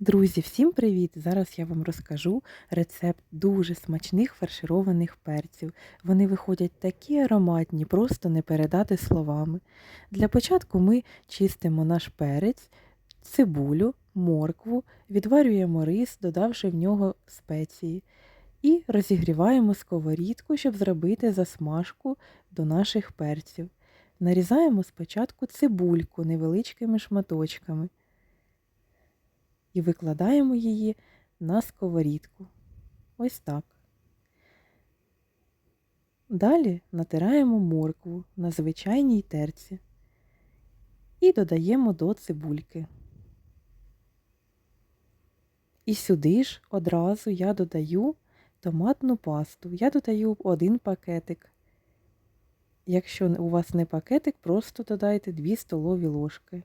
Друзі, всім привіт! Зараз я вам розкажу рецепт дуже смачних фаршированих перців. Вони виходять такі ароматні, просто не передати словами. Для початку ми чистимо наш перець, цибулю, моркву, відварюємо рис, додавши в нього спеції, і розігріваємо сковорідку, щоб зробити засмажку до наших перців. Нарізаємо спочатку цибульку невеличкими шматочками і викладаємо її на сковорідку. Ось так. Далі натираємо моркву на звичайній терці і додаємо до цибульки. І сюди ж одразу я додаю томатну пасту. Я додаю один пакетик. Якщо у вас не пакетик, просто додайте 2 столові ложки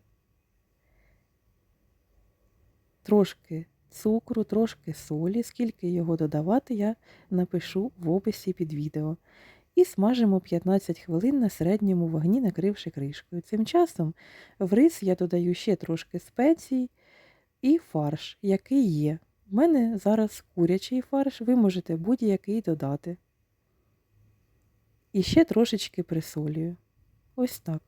трошки цукру, трошки солі, скільки його додавати, я напишу в описі під відео. І смажимо 15 хвилин на середньому вогні, накривши кришкою. Цим часом в рис я додаю ще трошки спецій і фарш, який є. У мене зараз курячий фарш, ви можете будь-який додати. І ще трошечки присолюю. Ось так.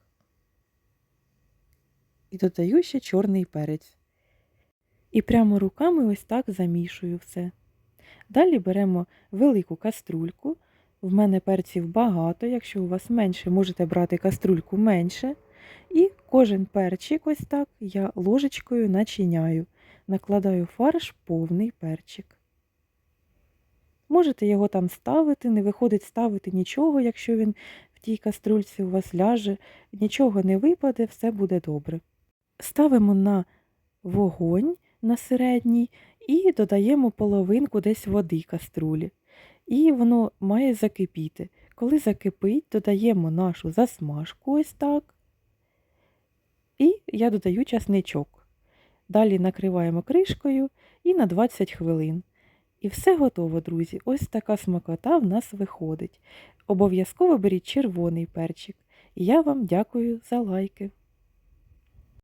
І додаю ще чорний перець. І прямо руками ось так замішую все. Далі беремо велику каструльку. В мене перців багато, якщо у вас менше, можете брати каструльку менше. І кожен перчик, ось так, я ложечкою начиняю, накладаю фарш повний перчик. Можете його там ставити, не виходить ставити нічого, якщо він в тій каструльці у вас ляже, нічого не випаде, все буде добре. Ставимо на вогонь на середній і додаємо половинку десь води каструлі. І воно має закипіти. Коли закипить, додаємо нашу засмажку ось так. І я додаю часничок. Далі накриваємо кришкою і на 20 хвилин. І все готово, друзі. Ось така смакота в нас виходить. Обов'язково беріть червоний перчик. І я вам дякую за лайки.